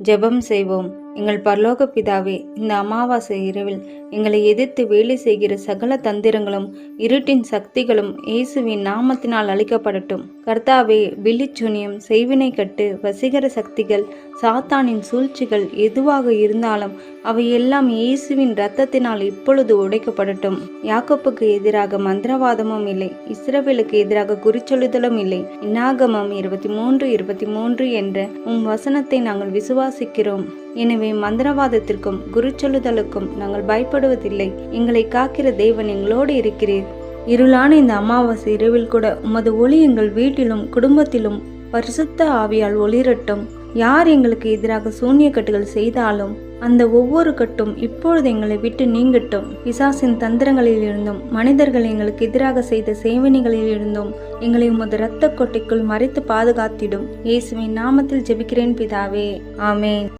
ஜெபம் செய்வோம். எங்கள் பரலோக பிதாவே இந்த அமாவாசை இரவில் எங்களை எதிர்த்து வேலை செய்கிற சகல தந்திரங்களும் இருட்டின் சக்திகளும் இயேசுவின் நாமத்தினால் அழிக்கப்படட்டும் கர்த்தாவே விழிச்சுனியம் செய்வினை கட்டு வசீகர சக்திகள் சாத்தானின் சூழ்ச்சிகள் எதுவாக இருந்தாலும் அவை எல்லாம் இயேசுவின் இரத்தத்தினால் இப்பொழுது உடைக்கப்படட்டும். யாக்கப்புக்கு எதிராக மந்திரவாதமும் இல்லை. இஸ்ரவேலுக்கு எதிராக குறிச்சொல்லுதலும் இல்லை. இன்னாகமம் இருபத்தி மூன்று இருபத்தி மூன்று என்ற உம் வசனத்தை நாங்கள் விசுவாசிக்கிறோம். எனவே மந்திரவாதத்திற்கும் குருச்சொல்லுதலுக்கும் நாங்கள் பயப்படுவதில்லை. எங்களை காக்கிற தேவன் எங்களோடு இருக்கிறீர். இருளான இந்த அமாவாசை இரவில் கூட உமது ஒளி எங்கள் வீட்டிலும் குடும்பத்திலும் பரிசுத்த ஆவியால் ஒளிரட்டும். யார் எங்களுக்கு எதிராக சூன்ய கட்டுகள் செய்தாலும் அந்த ஒவ்வொரு கட்டும் இப்பொழுது எங்களை விட்டு நீங்கட்டும். பிசாசின் தந்திரங்களில் இருந்தும் மனிதர்கள் எங்களுக்கு எதிராக செய்த சேவனிகளில் இருந்தும் எங்களை உமது இரத்த கொட்டைக்குள் மறைத்து பாதுகாத்திடும். இயேசுவின் நாமத்தில் ஜெபிக்கிறேன் பிதாவே. ஆமே